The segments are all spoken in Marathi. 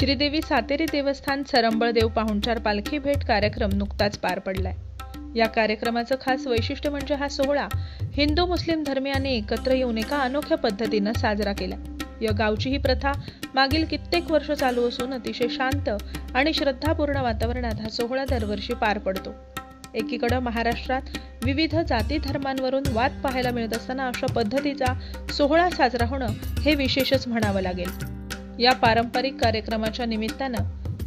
श्रीदेवी सातेरी देवस्थान सरंबळ देव पाहुणचार पालखी भेट कार्यक्रम नुकताच पार पडलाय. या कार्यक्रमाचं खास वैशिष्ट्य म्हणजे हा सोहळा हिंदू मुस्लिम धर्मियांनी एकत्र येऊन एका अनोख्या पद्धतीनं साजरा केला या गावची ही प्रथा मागील कित्येक वर्ष चालू असून अतिशय शांत आणि श्रद्धापूर्ण वातावरणात हा सोहळा दरवर्षी पार पडतो. एकीकडं महाराष्ट्रात विविध जाती धर्मांवरून वाद पाहायला मिळत असताना अशा पद्धतीचा सोहळा साजरा होणं हे विशेषच म्हणावं लागेल. या पारंपरिक कार्यक्रमाच्या निमित्तानं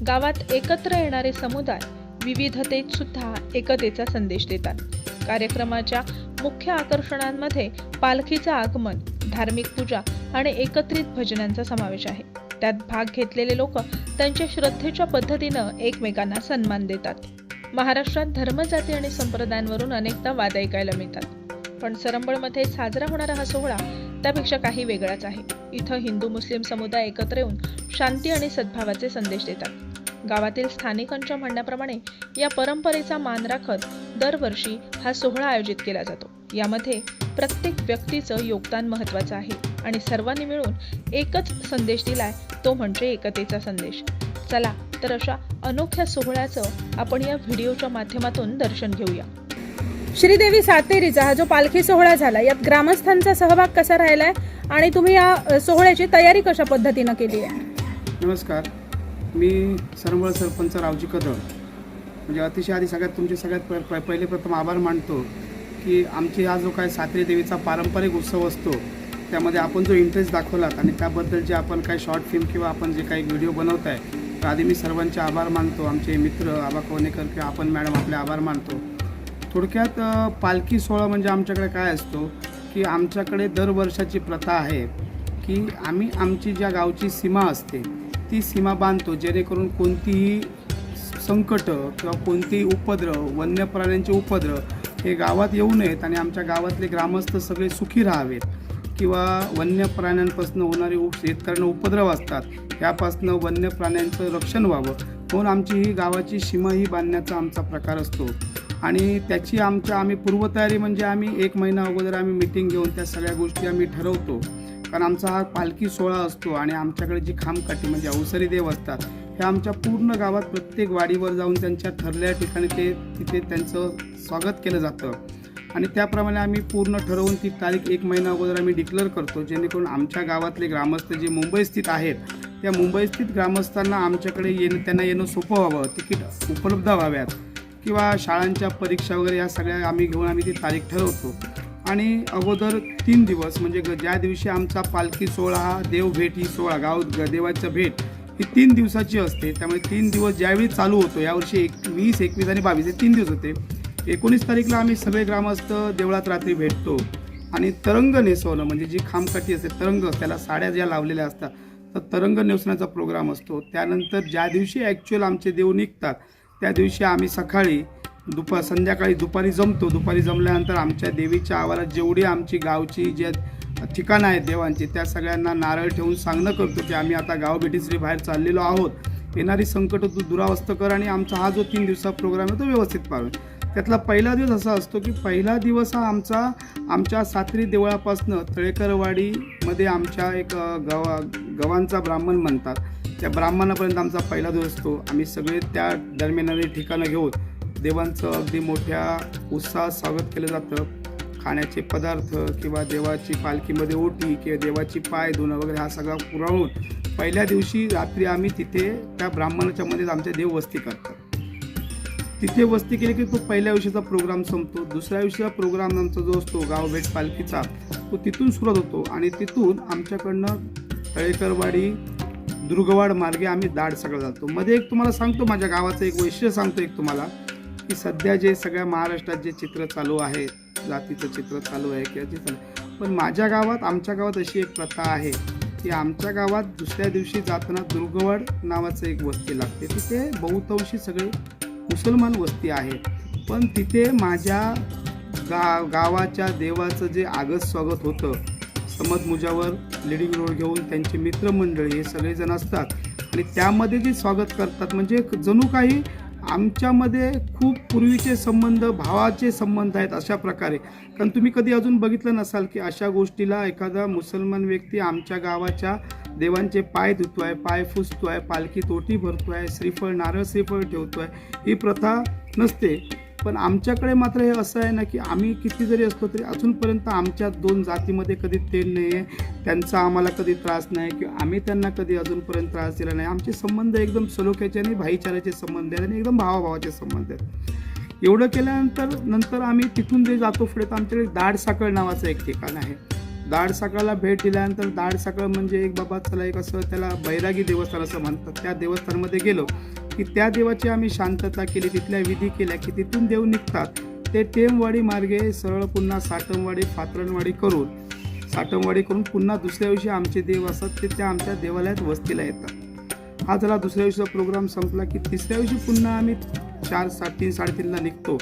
गावात एकत्र येणारे समुदाय विविधतेत सुद्धा एकतेचा संदेश देतात. कार्यक्रमाच्या मुख्य आकर्षणांमध्ये पालखीचं आगमन धार्मिक पूजा आणि एकत्रित भजनांचा समावेश आहे. त्यात भाग घेतलेले लोक त्यांच्या श्रद्धेच्या पद्धतीनं एकमेकांना सन्मान देतात. महाराष्ट्रात धर्मजाती आणि संप्रदायांवरून अनेकदा वाद ऐकायला मिळतात. पण सरंबळमध्ये साजरा होणारा हा सोहळा त्यापेक्षा काही वेगळाच आहे. इथं हिंदू मुस्लिम समुदाय एकत्र येऊन शांती आणि सद्भावाचे संदेश देतात. गावातील स्थानिकांच्या म्हणण्याप्रमाणे या परंपरेचा मान राखत दरवर्षी हा सोहळा आयोजित केला जातो. यामध्ये प्रत्येक व्यक्तीचं योगदान महत्त्वाचं आहे आणि सर्वांनी मिळून एकच संदेश दिलाय तो म्हणजे एकतेचा संदेश. चला तर अशा अनोख्या सोहळ्याचं आपण या व्हिडिओच्या माध्यमातून दर्शन घेऊया. श्रीदेवी सातेरीचा हा जो पालखी सोहळा झाला यात ग्रामस्थांचा सहभाग कसा राहिला आहे आणि तुम्ही या सोहळ्याची तयारी कशा पद्धतीनं केली आहे? नमस्कार. मी सरंबळ सरपंच रावजी कदम म्हणजे अतिशय आधी सगळ्यात तुमचे सगळ्यात प- पहिले प्रथम आभार मानतो की आमची हा जो काय सातेरी देवीचा पारंपरिक उत्सव असतो त्यामध्ये आपण जो इंटरेस्ट दाखवलात आणि त्याबद्दल जे आपण काही शॉर्ट फिल्म किंवा आपण जे काही व्हिडिओ बनवत आहे तर आधी मी सर्वांचे आभार मानतो. आमचे मित्र आबा कवनेकर किंवा आपण मॅडम आपले आभार मानतो. थोडक्यात पालखी सोहळा म्हणजे आमच्याकडे काय असतो की आमच्याकडे दरवर्षाची प्रथा आहे की आम्ही आमची ज्या गावची सीमा असते ती सीमा बांधतो जेणेकरून कोणतीही संकट किंवा कोणतेही उपद्रव वन्य प्राण्यांचे उपद्रव हे गावात येऊ नयेत आणि आमच्या गावातले ग्रामस्थ सगळे सुखी राहावेत. किंवा वन्य प्राण्यांपासून होणारे उप शेतकऱ्यांना उपद्रव असतात यापासनं वन्य प्राण्यांचं रक्षण व्हावं. म्हणून आमची ही गावाची सीमा ही बांधण्याचा आमचा प्रकार असतो. आणि त्याची आमच्या आम्ही पूर्वतयारी म्हणजे आम्ही एक महिना अगोदर आम्ही मिटिंग घेऊन त्या सगळ्या गोष्टी आम्ही ठरवतो. कारण आमचा हा पालखी सोहळा असतो आणि आमच्याकडे जी खामकाठी म्हणजे अवसरी देव असतात हे आमच्या पूर्ण गावात प्रत्येक वाडीवर जाऊन त्यांच्या ठरलेल्या ठिकाणी ते तिथे त्यांचं स्वागत केलं जातं. आणि त्याप्रमाणे आम्ही पूर्ण ठरवून ती तारीख एक महिना अगोदर आम्ही डिक्लेअर करतो जेणेकरून आमच्या गावातले ग्रामस्थ जे मुंबई स्थित आहेत त्या मुंबई स्थित ग्रामस्थांना आमच्याकडे येणं त्यांना येणं सोपं व्हावं तिकीट उपलब्ध व्हाव्यात. किंवा शाळांच्या परीक्षा वगैरे या सगळ्या आम्ही घेऊन आम्ही ती तारीख ठरवतो. आणि अगोदर तीन दिवस म्हणजे ग- ज्या दिवशी आमचा पालखी सोहळा हा देव भेट ही सोहळा गाव ग- देवाचं भेट ही तीन दिवसाची असते. त्यामुळे तीन दिवस ज्यावेळी चालू होतो यावर्षी एक वीस एकवीस आणि बावीस हे तीन दिवस होते. एकोणीस तारीखला आम्ही सगळे ग्रामस्थ देवळात रात्री भेटतो. आणि तरंग नेसवणं म्हणजे जी खामकाठी असते तरंग त्याला साड्या ज्या लावलेल्या असतात तर तरंग नेसण्याचा प्रोग्राम असतो. त्यानंतर ज्या दिवशी ॲक्च्युअल आमचे देव निघतात त्या दिवशी आम्ही सकाळी दुपार संध्याकाळी दुपारी जमतो. दुपारी जमल्यानंतर आमच्या देवीच्या आवारात जेवढी आमची गावची जे ठिकाणं आहेत देवांची त्या सगळ्यांना नारळ ठेवून सांगणं करतो की आम्ही आता गावभेटीसाठी बाहेर चाललेलो आहोत. येणारी संकट तू दुरावस्थ कर आणि आमचा हा जो तीन दिवसा प्रोग्राम आहे तो व्यवस्थित पाळून. त्यातला पहिला दिवस असा असतो की पहिला दिवस हा आमचा आमच्या सात्री देवळापासनं तळेकरवाडीमध्ये आमच्या एक गावा गवांचा ब्राह्मण म्हणतात. त्या ब्राह्मणापर्यंत आमचा पहिला दिवस असतो. आम्ही सगळे त्या दरम्यान ठिकाणं घेऊन देवांचं अगदी मोठ्या उत्साहात स्वागत केलं जातं. खाण्याचे पदार्थ किंवा देवाची पालखीमध्ये ओटी किंवा देवाची पाय धुणं वगैरे हा सगळा पुरवून पहिल्या दिवशी रात्री आम्ही तिथे त्या ब्राह्मणाच्या मध्ये आमचे देव वस्ती करतात. तिथे वस्ती केली की तो पहिल्या दिवशीचा प्रोग्राम संपतो. दुसऱ्या दिवशीचा प्रोग्राम आमचा जो असतो गावभेट पालखीचा तो तिथून सुरुवात होतो. आणि तिथून आमच्याकडनं तळेकरवाडी दुर्गवाड मार्गे आम्ही दाड सगळं जातो. मध्ये एक तुम्हाला सांगतो माझ्या गावाचं एक वैशिष्ट्य सांगतो एक तुम्हाला की सध्या जे सगळ्या महाराष्ट्रात जे चित्र चालू आहे जातीचं चित्र चालू आहे किंवा जे चालू पण माझ्या गावात आमच्या गावात अशी एक प्रथा आहे की आमच्या गावात दुसऱ्या दिवशी जाताना दुर्गवाड नावाचं एक वस्ती लागते. तिथे बहुतांशी सगळे मुसलमान वस्ती आहे पण तिथे माझ्या गा गावाच्या देवाचं जे आगत स्वागत होतं समज मुजावर लिडिंग रोड घेऊन त्यांचे मित्रमंडळी हे सगळेजण असतात. आणि त्यामध्ये जे स्वागत करतात म्हणजे जणू काही आमच्यामध्ये खूप पूर्वीचे संबंध भावाचे संबंध आहेत अशा प्रकारे. कारण तुम्ही कधी अजून बघितलं नसाल की अशा गोष्टीला एखादा मुसलमान व्यक्ती आमच्या गावाच्या देवांचे पाय धुतोय पाय फुसतो आहे पालखी तोटी भरतो आहे श्रीफळ नारळ श्रीफळ ठेवतो आहे ही प्रथा नसते. पण आमच्याकडे मात्र हे असं आहे ना की आम्ही किती जरी असलो तरी अजूनपर्यंत आमच्या दोन जातीमध्ये कधी तेल नाही आहे त्यांचा आम्हाला कधी त्रास नाही किंवा आम्ही त्यांना कधी अजूनपर्यंत त्रास दिला नाही. आमचे संबंध एकदम सलोख्याचे आणि भाईचाराचे संबंध आहेत आणि एकदम भावाभावाचे संबंध आहेत. एवढं केल्यानंतर नंतर आम्ही तिथून जे जातो पुढे तर आमच्याकडे दाडसाकळ नावाचं एक ठिकाण आहे. दाडसाकळाला भेट दिल्यानंतर दाडसाकळ म्हणजे एक बाबा चला एक असं त्याला बैरागी देवस्थान असं म्हणतात. त्या देवस्थानमध्ये गेलो. की त्या देवाची आम्ही शांतता केली तिथल्या विधी केल्या की तिथून देव निघतात. ते टेमवाडी मार्गे सरळ पुन्हा साटमवाडी फातरणवाडी करून साटमवाडी करून पुन्हा दुसऱ्या दिवशी आमचे देव असतात ते त्या आमच्या देवालयात वस्तीला येतात. हा झाला दुसऱ्या दिवशीचा प्रोग्राम संपला की तिसऱ्या दिवशी पुन्हा आम्ही चार साडेतीन साडेतीनला निघतो.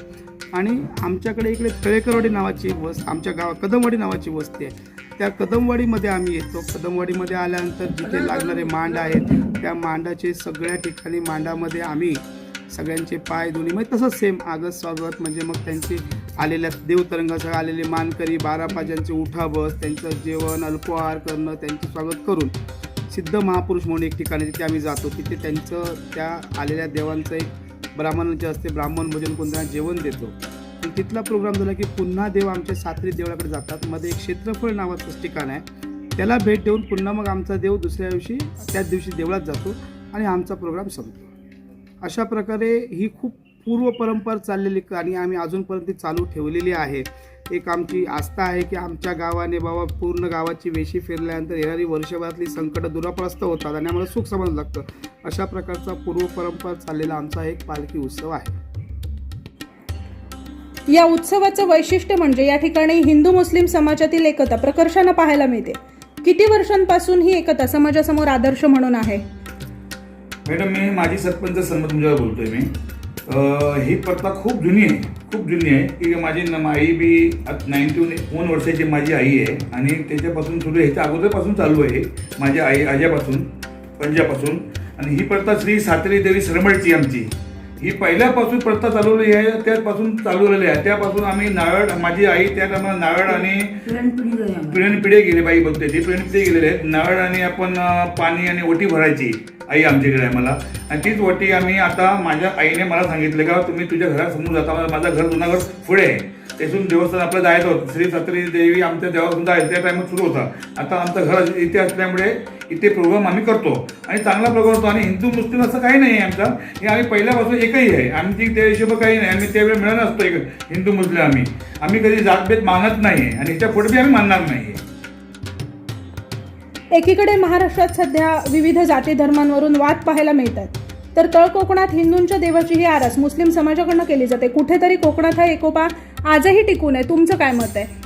आणि आमच्याकडे इकडे तळेकरवाडी नावाची वस आमच्या गावात कदमवाडी नावाची वस्ती आहे. त्या कदमवाडीमध्ये आम्ही येतो. कदमवाडीमध्ये आल्यानंतर जिथे लागणारे मांड आहेत त्या मांडाचे सगळ्या ठिकाणी मांडामध्ये आम्ही सगळ्यांचे पाय दोन्ही म्हणजे तसंच सेम आगत स्वागत म्हणजे मग त्यांचे आलेल्या देवतरंगासह आलेले मानकरी बारा पाज्यांचे उठाबस त्यांचं जेवण अल्पोहार करणं त्यांचं स्वागत करून सिद्ध महापुरुष म्हणून एक ठिकाणी तिथे आम्ही जातो तिथे त्यांचं त्या आलेल्या देवांचं एक ब्राह्मणांचे असते ब्राह्मण भोजन कोण त्यांना जेवण देतो. तिथला प्रोग्राम झाला की पुन्हा देव आमच्या सात्री देवळाकडे जातात. मध्ये एक क्षेत्रफळ नावाचं ठिकाण आहे. त्याला भेट देऊन पुन्हा मग आमचा देव दुसऱ्या दिवशी त्याच दिवशी देवळात जातो आणि आमचा प्रोग्राम संपतो. अशा प्रकारे ही खूप पूर्व परंपरा चाललेली आणि आम्ही अजूनपर्यंत ती चालू ठेवलेली आहे. एक आमची आस्था आहे की आमच्या गावाने बाबा पूर्ण गावाची वेशी फिरल्यानंतर येणारी वर्षभरातली संकटं दुराप्रस्त होतात आणि आम्हाला सुख समज लागतं. अशा प्रकारचा पूर्व परंपरा चाललेला आमचा एक पालखी उत्सव आहे. या उत्सवाचं वैशिष्ट्य म्हणजे या ठिकाणी हिंदू मुस्लिम समाजातील एकता प्रकर्षानं पाहायला मिळते. किती वर्षांपासून ही एकता समाजासमोर आदर्श म्हणून आहे? मॅडम मी माझी सरपंच सन्मत तुमच्यावर बोलतोय मी. ही प्रथा खूप जुनी आहे खूप जुनी आहे की माझी न- आई बी नाईन्टी वन वर्षाची माझी आई आहे आणि त्याच्यापासून सुरू आहे. ह्याच्या अगोदरपासून चालू आहे माझ्या आई आज्यापासून पंजापासून. आणि ही प्रथा श्री सातेरी देवी सरमळची आमची. ही पहिल्यापासून प्रथा चालवली आहे त्यापासून चालवलेली आहे. त्यापासून आम्ही नारळ माझी आई त्या टायमाला नारळ आणि पिढ्यानपिढे गेले बाई बघते ते पिढ्यानपिढे गेलेले आहेत नारळ आणि आपण पाणी आणि ओटी भरायची आई आमच्याकडे आहे मला आणि तीच ओटी आम्ही आता माझ्या आईने मला सांगितलं का तुम्ही तुझ्या घरासमोर जाता माझं घर जुना घर पुढे आहे. तेथून देवस्थान आपलं जायचं होतं. श्री सत्री देवी आमच्या देवातून जायचं. त्या टायमात सुरू होता. आता आमचं घर इथे असल्यामुळे इथे प्रोग्राम आम्ही करतो. आणि चांगला प्रोग्राम होतो. आणि हिंदू मुस्लिम असं काही नाही आहे आमचा. हे आम्ही पहिल्यापासून एकही आहे. आमची त्या हिशोबं काही नाही. आम्ही त्यावेळी मिळत असतो एक हिंदू मुस्लिम आम्ही. आम्ही कधी जातभेद मानत नाही आहे आणि ह्याच्या पुढे बी आम्ही मानणार नाही आहे एकीकडे महाराष्ट्रात सध्या विविध जाती धर्मांवरून वाद पाहायला मिळतात. तर तळ कोकणात हिंदूंच्या देवाची ही आरास मुस्लिम समाजाकडनं केली जाते. कुठेतरी कोकणात हा एकोपा आजही टिकून आहे. तुमचं काय मत आहे?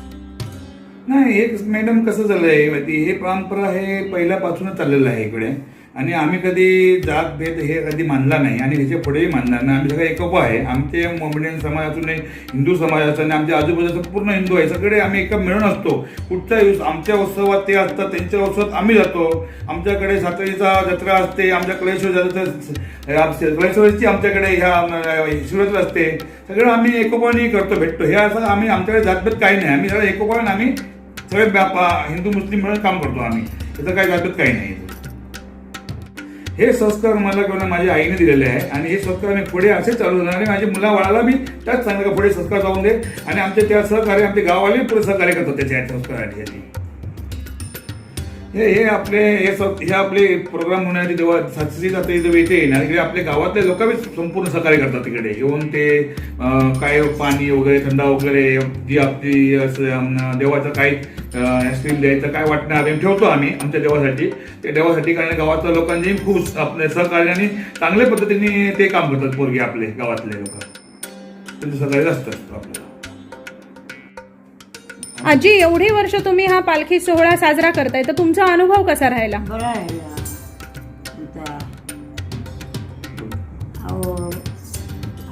नाही एक मॅडम कसं झालंय माहिती हे परंपरा हे पहिल्यापासूनच चाललेलं आहे इकडे. आणि आम्ही कधी जात भेद हे कधी मानला नाही. आणि ह्याच्या पुढेही मानणार नाही. आम्ही सगळं एकोपा आहे. आमचे मोमेडियन समाजातून एक हिंदू समाजाचं आणि आमच्या आजूबाजूचं पूर्ण हिंदू आहे. सगळे आम्ही एकप मिळून असतो. कुठचा युस आमच्या उत्सवात ते असतात त्यांच्या उत्सवात आम्ही जातो. आमच्याकडे सातळीचा जत्रा असते आमच्या कलेश्वर जत्रा कळेश्वरची आमच्याकडे ह्या शिवरात्र असते. सगळं आम्ही एकोपाने करतो भेटतो. हे असं आम्ही आमच्याकडे जातभेद काही नाही. आम्ही सगळं एकोपाने आम्ही सगळे हिंदू मुस्लिम मिळून काम करतो आम्ही. त्याचं काही जातभेद काही नाही. हे संस्कार मला किंवा माझ्या आईने दिलेले आहे आणि हे संस्कार मी पुढे असे चालू होणार आणि माझ्या मुलाबाळाला मी त्याच सांगितलं का पुढे संस्कार जाऊन दे आणि आमचे त्या सहकार्य आमचे गाववाले पुढे सहकार्य करतात त्याच्या संस्कारासाठी हे हे आपले हे हे आपले प्रोग्राम होण्यासाठी जेव्हा सातशी जाते जेव्हा येते ना इकडे आपल्या गावातले लोक बी संपूर्ण सहकार्य करतात तिकडे. येऊन ते काय पाणी वगैरे थंडा वगैरे जी आपली असं, देवाचं काही स्टील द्यायचं काय वाटणं आम्ही ठेवतो आम्ही आमच्या देवासाठी. ते देवासाठी कारण गावातल्या लोकांनी खूप आपल्या सहकार्याने चांगल्या पद्धतीने ते काम करतात पोरगे आपले गावातले लोक. त्यांचं सहकार्य असतं आपल्याला. आजी एवढी वर्ष तुम्ही हा पालखी सोहळा साजरा करताय तर तुमचा अनुभव कसा राहिला? बरं आहे.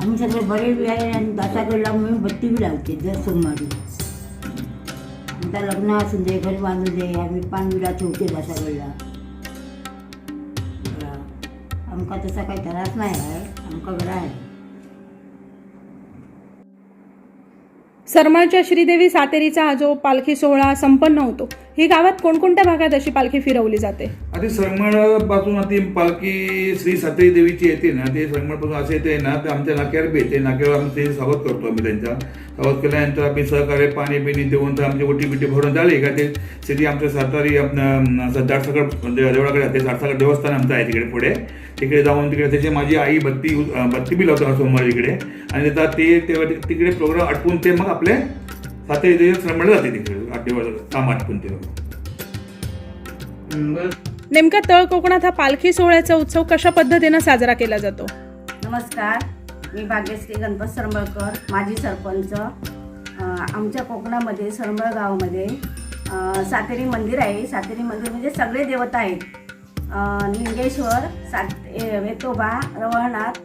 आम्ही सगळे बरे बी आहे आणि दासाकडला मी बत्ती बी लावते दर सोमवारी. आता लग्न असून दे घरी बांधून दे आम्ही पानविडा ठेवते दासाकडला बरं. आमका तसा काही त्रास नाही आहे आमका बरा आहे. सरमळच्या श्रीदेवी सातेरीचा हा जो पालखी सोहळा संपन्न होतो. ही गावात कोणकोणत्या भागात अशी पालखी फिरवली जाते? आता सरमळपासून ती पालखी श्री सातरी देवीची येते ना ते सरमळपासून असे येते ना ते आमच्या नाक्यावर बी येते नाक्यावर आम्ही ते स्वागत करतो आम्ही त्यांचा. स्वागत केल्यानंतर आम्ही सहकार्य पाणी बिणी देऊन तर आमची ओटी बिटी भरून झाली. का ते सिटी आमच्या सातारी दाटसागर देवळाकडे म्हणजे जाते दाटसागर देवस्थान आमचं आहे तिकडे पुढे. तिकडे जाऊन तिकडे त्याची माझी आई बत्ती बत्ती बी लावतो सोमवार इकडे. आणि ते तेव्हा तिकडे प्रोग्राम आटपून ते मग आपले देवी श्रमण जाते तिकडे आठ दिवस ते. नेमका तळ कोकणात हा पालखी सोहळ्याचा उत्सव कशा पद्धतीनं साजरा केला जातो? नमस्कार मी भाग्यश्री गणपत सरंबळकर माजी सरपंच. आमच्या कोकणामध्ये सरंबळ गावामध्ये सातेरी मंदिर आहे. सातेरी मंदिर म्हणजे सगळे देवता आहेत. लिंगेश्वर सात वेतोबा रवळनाथ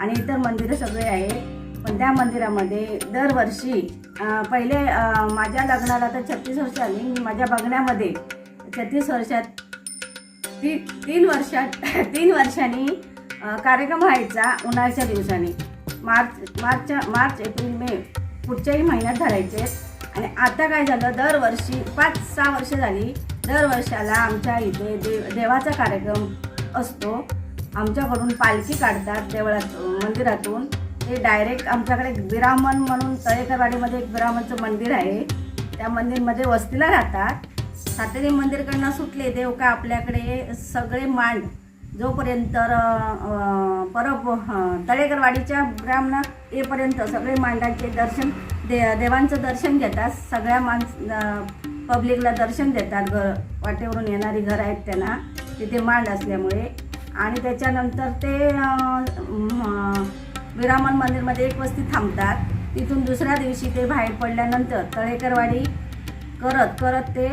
आणि इतर मंदिरं सगळे आहेत. पण त्या मंदिरामध्ये दरवर्षी पहिले माझ्या लग्नाला तर छत्तीस वर्ष आली. मी माझ्या बघण्यामध्ये छत्तीस वर्षात ती तीन वर्षात तीन वर्षांनी कार्यक्रम व्हायचा उन्हाळ्याच्या दिवसांनी. मार्च मार्चच्या मार्च एप्रिल मे पुढच्याही महिन्यात धरायचे. आणि आता काय झालं? दरवर्षी पाच सहा वर्ष झाली. दर वर्षाला आमच्या इथे देव देवाचा कार्यक्रम असतो. आमच्याकडून पालखी काढतात देवळात मंदिरातून. ते डायरेक्ट आमच्याकडे ब्राह्मण म्हणून तळेकरवाडीमध्ये एक ब्राह्मणचं मंदिर आहे. त्या मंदिरमध्ये वस्तीला राहतात. सातेरी मंदिरकडनं सुटले देव का आपल्याकडे सगळे मांड. जोपर्यंत परब तळेकरवाडीच्या ब्राह्मण येपर्यंत सगळे मांडांचे दर्शन दे देवांचं दर्शन घेतात. सगळ्या माणस पब्लिकला दर्शन देतात. घर वाटेवरून येणारी घरं आहेत त्यांना. तिथे मांड असल्यामुळे. आणि त्याच्यानंतर ते विरामन मंदिरमध्ये एक वस्ती थांबतात. तिथून दुसऱ्या दिवशी ते बाहेर पडल्यानंतर तळेकरवाडी करत करत ते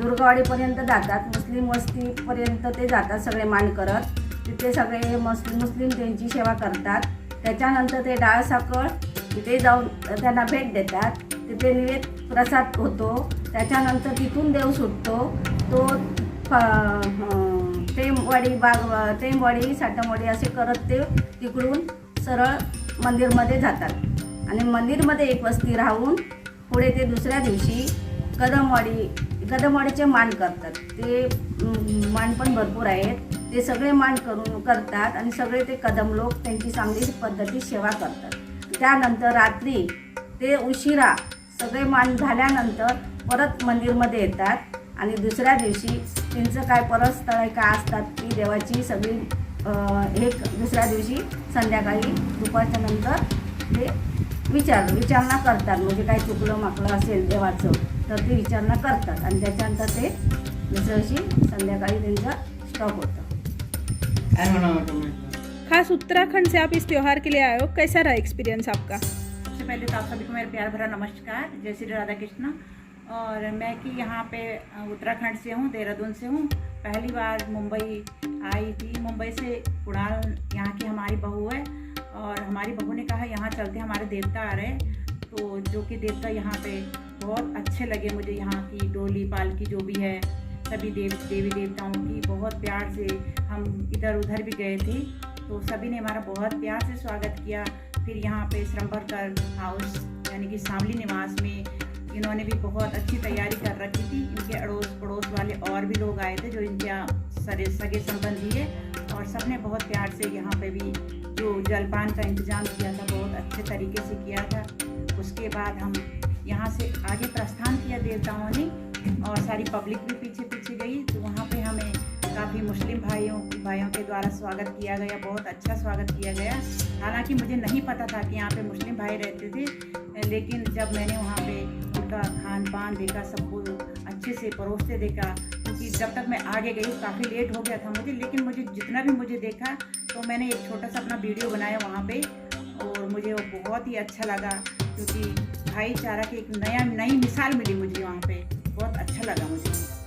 दुर्गावाडीपर्यंत जातात. मुस्लिम वस्तीपर्यंत ते जातात सगळे मान करत. तिथे सगळे मुस्लिम मुस्लिम त्यांची सेवा करतात. त्याच्यानंतर ते डाळसाखळ तिथे जाऊन त्यांना भेट देतात. तिथे निवेद प्रसाद होतो. त्याच्यानंतर तिथून देव सुटतो. तो टेमवाडी बाग टेमवाडी साठमवाडी असे करत ते तिकडून सरळ मंदिरमध्ये जातात. आणि मंदिरमध्ये एक वस्ती राहून पुढे ते दुसऱ्या दिवशी कदमवाडी कदमवाडीचे मान करतात. ते मान पण भरपूर आहेत. ते सगळे मान करून करतात आणि सगळे ते कदम लोक त्यांची चांगली पद्धती सेवा करतात. त्यानंतर रात्री ते उशिरा सगळे मान झाल्यानंतर परत मंदिरमध्ये येतात. आणि दुसऱ्या दिवशी त्यांचं काय परत स्थळ का असतात ती देवाची सगळी एक दुसऱ्या दिवशी संध्याकाळी दुपारच्या नंतर ते विचार विचारणा करतात. म्हणजे काय चुकलं माकलं असेल देवाचं तर ते विचारणा करतात. आणि त्याच्यानंतर ते दुसऱ्या दिवशी संध्याकाळी त्यांचं स्टॉप होतं. खास उत्तराखंड से आप इस त्योहार के लिए आए हो कैसा रहा एक्सपीरियंस आपका? सबसे पहले तो आप सभी को मेरा प्यार भरा नमस्कार. जय श्री राधा कृष्ण और मैं कि यहाँ पे उत्तराखंड से हूँ, देहरादून से हूँ। पहली बार मुंबई आई थी। मुंबई से उड़ान यहाँ की हमारी बहू है और हमारी बहू ने कहा, यहाँ चलते, हमारे देवता आ रहे हैं। तो जो कि देवता यहाँ पे बहुत अच्छे लगे मुझे यहाँ की डोली पालकी जो भी है। सभी देव, देवी देवताओं की बहुत प्यार से हम इधर उधर भी गए थे। तो सभी ने हमारा बहुत प्यार से स्वागत किया। फिर यहाँ पे श्रम्भरकर हाउस, यानी कि सांवली निवास में इन्होंने भी बहुत अच्छी तैयारी कर रखी थी। इनके अड़ोस पड़ोस वाले और भी लोग आए थे जो इनके सरे सगे संबंधी है और सबने बहुत प्यार से यहाँ पे भी जो जलपान का इंतज़ाम किया था, बहुत अच्छे तरीके से किया था। उसके बाद हम यहाँ से आगे प्रस्थान किया देवताओं ने और सारी पब्लिक भी पीछे पीछे गई। तो वहाँ पे हमें काफ़ी मुस्लिम भाइयों भाइयों के द्वारा स्वागत किया गया, बहुत अच्छा स्वागत किया गया। हालाँकि मुझे नहीं पता था कि यहाँ पे मुस्लिम भाई रहते थे, लेकिन जब मैंने वहाँ पे उनका खान पान देखा सबको अच्छे से परोसते देखा, क्योंकि जब तक मैं आगे गई, काफ़ी लेट हो गया था मुझे, लेकिन मुझे जितना भी मुझे देखा तो मैंने एक छोटा सा अपना वीडियो बनाया वहाँ पे, और मुझे वो बहुत ही अच्छा लगा, क्योंकि भाईचारा की एक नया, नई मिसाल मिली मुझे वहाँ पे, बहुत अच्छा लगा मुझे।